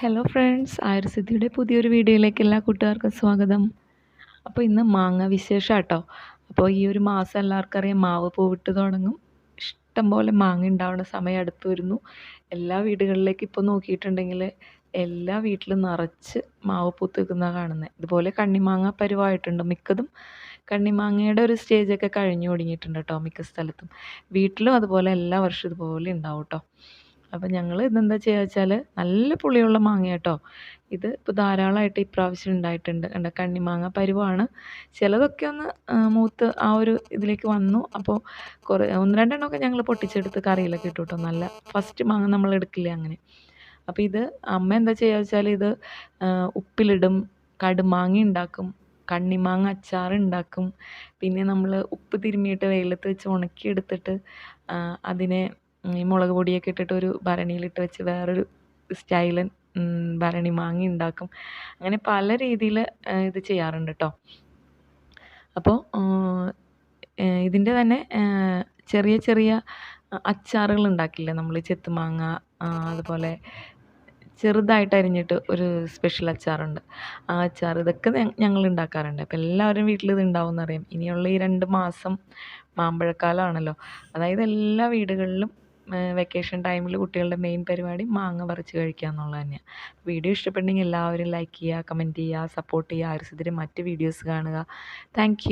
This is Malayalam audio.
ഹലോ ഫ്രണ്ട്സ് ആയുർസിദ്ധിയുടെ പുതിയൊരു വീഡിയോയിലേക്ക് എല്ലാ കൂട്ടുകാർക്കും സ്വാഗതം. അപ്പോൾ ഇന്ന് മാങ്ങ വിശേഷം കേട്ടോ അപ്പോൾ ഈ ഒരു മാസം എല്ലാവർക്കും അറിയാം മാവ് പൂവിട്ട് തുടങ്ങും. ഇഷ്ടംപോലെ മാങ്ങ ഉണ്ടാവുന്ന സമയം അടുത്ത് വരുന്നു. എല്ലാ വീടുകളിലേക്കും ഇപ്പോൾ നോക്കിയിട്ടുണ്ടെങ്കിൽ എല്ലാ വീട്ടിലും നിറച്ച് മാവ് പൂത്ത് നിൽക്കുന്നതാണ് കാണുന്നത് ഇതുപോലെ കണ്ണിമാങ്ങ പരുവായിട്ടുണ്ട് മിക്കതും. കണ്ണിമാങ്ങയുടെ ഒരു സ്റ്റേജൊക്കെ കഴിഞ്ഞു തുടങ്ങിയിട്ടുണ്ട് കേട്ടോ മിക്ക സ്ഥലത്തും. വീട്ടിലും അതുപോലെ എല്ലാ വർഷവും ഇതുപോലെ ഉണ്ടാവും കേട്ടോ. അപ്പം ഞങ്ങൾ ഇതെന്താ ചെയ്യുക വെച്ചാൽ നല്ല പുളിയുള്ള മാങ്ങ കേട്ടോ ഇത് ഇപ്പോൾ ധാരാളമായിട്ട് ഇപ്രാവശ്യം ഉണ്ടായിട്ടുണ്ട് കണ്ട? കണ്ണിമാങ്ങ പരുവാണ്. ചിലതൊക്കെ ഒന്ന് മൂത്ത് ആ ഒരു ഇതിലേക്ക് വന്നു. അപ്പോൾ കുറേ ഒന്ന് രണ്ടെണ്ണമൊക്കെ ഞങ്ങൾ പൊട്ടിച്ചെടുത്ത് കറിയിലൊക്കെ ഇട്ടു കേട്ടോ നല്ല ഫസ്റ്റ് മാങ്ങ നമ്മൾ എടുക്കില്ല അങ്ങനെ. അപ്പോൾ ഇത് അമ്മ എന്താ ചെയ്യുക വെച്ചാൽ ഇത് ഉപ്പിലിടും കടുമാങ്ങ ഉണ്ടാക്കും കണ്ണിമാങ്ങ അച്ചാർ ഉണ്ടാക്കും പിന്നെ നമ്മൾ ഉപ്പ് തിരുമ്മിയിട്ട് വെയിലത്ത് വെച്ച് ഉണക്കിയെടുത്തിട്ട് അതിനെ ഈ മുളക് പൊടിയൊക്കെ ഇട്ടിട്ട് ഒരു ഭരണിയിലിട്ട് വെച്ച് വേറൊരു സ്റ്റൈലൻ ഭരണി മാങ്ങ ഉണ്ടാക്കും. അങ്ങനെ പല രീതിയിൽ ഇത് ചെയ്യാറുണ്ട് കേട്ടോ അപ്പോൾ ഇതിന്റെ തന്നെ ചെറിയ ചെറിയ അച്ചാറുകൾ ഉണ്ടാക്കില്ലേ? നമ്മൾ ചെത്തുമാങ്ങ അതുപോലെ ചെറുതായിട്ട് അരിഞ്ഞിട്ട് ഒരു സ്പെഷ്യൽ അച്ചാറുണ്ട്. ആ അച്ചാർ ഇതൊക്കെ ഞങ്ങൾ ഉണ്ടാക്കാറുണ്ട്. അപ്പോൾ എല്ലാവരും വീട്ടിൽ ഇത് ഉണ്ടാവും എന്നറിയാം ഇനിയുള്ള ഈ രണ്ട് മാസം മാമ്പഴക്കാലമാണല്ലോ. അതായത് എല്ലാ വീടുകളിലും വെക്കേഷൻ ടൈമിൽ കുട്ടികളുടെ മെയിൻ പരിപാടി മാങ്ങ പറിച്ച് കഴിക്കുക എന്നുള്ളത് തന്നെയാണ് വീഡിയോ ഇഷ്ടപ്പെട്ടെങ്കിൽ എല്ലാവരും ലൈക്ക് ചെയ്യുക കമന്റ് ചെയ്യുക സപ്പോർട്ട് ചെയ്യുക. ആയുർസിദ്ധിയുടെ മറ്റ് വീഡിയോസ് കാണുക. താങ്ക്